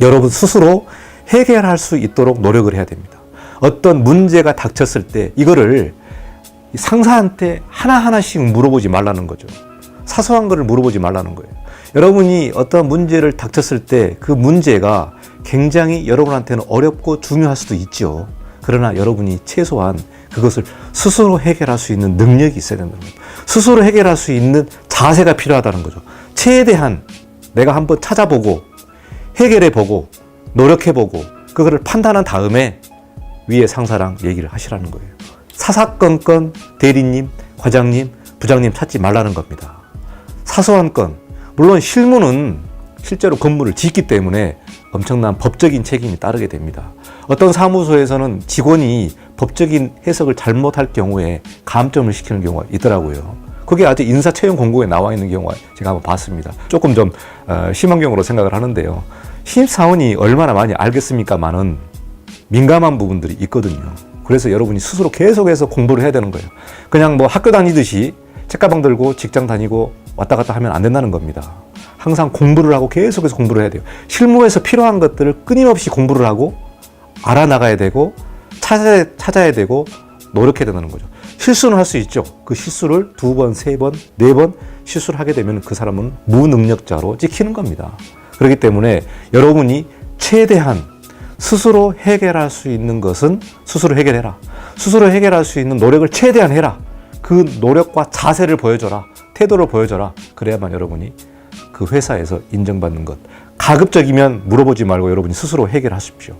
여러분 스스로 해결할 수 있도록 노력을 해야 됩니다. 어떤 문제가 닥쳤을 때 이거를 상사한테 하나하나씩 물어보지 말라는 거죠. 사소한 거를 물어보지 말라는 거예요. 여러분이 어떤 문제를 닥쳤을 때 그 문제가 굉장히 여러분한테는 어렵고 중요할 수도 있죠. 그러나 여러분이 최소한 그것을 스스로 해결할 수 있는 능력이 있어야 된다는 거예요. 스스로 해결할 수 있는 자세가 필요하다는 거죠. 최대한 내가 한번 찾아보고 해결해 보고 노력해 보고 그거를 판단한 다음에 위에 상사랑 얘기를 하시라는 거예요. 사사건건 대리님, 과장님, 부장님 찾지 말라는 겁니다. 사소한 건 물론 실무는 실제로 건물을 짓기 때문에 엄청난 법적인 책임이 따르게 됩니다. 어떤 사무소에서는 직원이 법적인 해석을 잘못할 경우에 감점을 시키는 경우가 있더라고요. 그게 아주 인사 채용 공고에 나와 있는 경우가 제가 한번 봤습니다. 조금 좀 어, 심한 경우로 생각을 하는데요. 신입사원이 얼마나 많이 알겠습니까만은 민감한 부분들이 있거든요. 그래서 여러분이 스스로 계속해서 공부를 해야 되는 거예요. 그냥 뭐 학교 다니듯이 책가방 들고 직장 다니고 왔다 갔다 하면 안 된다는 겁니다. 항상 공부를 하고 계속해서 공부를 해야 돼요. 실무에서 필요한 것들을 끊임없이 공부를 하고 알아나가야 되고 찾아야, 찾아야 되고 노력해야 된다는 거죠. 실수는 할 수 있죠. 그 실수를 두 번, 세 번, 네 번 실수를 하게 되면 그 사람은 무능력자로 찍히는 겁니다. 그렇기 때문에 여러분이 최대한 스스로 해결할 수 있는 것은 스스로 해결해라. 스스로 해결할 수 있는 노력을 최대한 해라. 그 노력과 자세를 보여줘라. 태도를 보여줘라. 그래야만 여러분이 그 회사에서 인정받는 것. 가급적이면 물어보지 말고 여러분이 스스로 해결하십시오.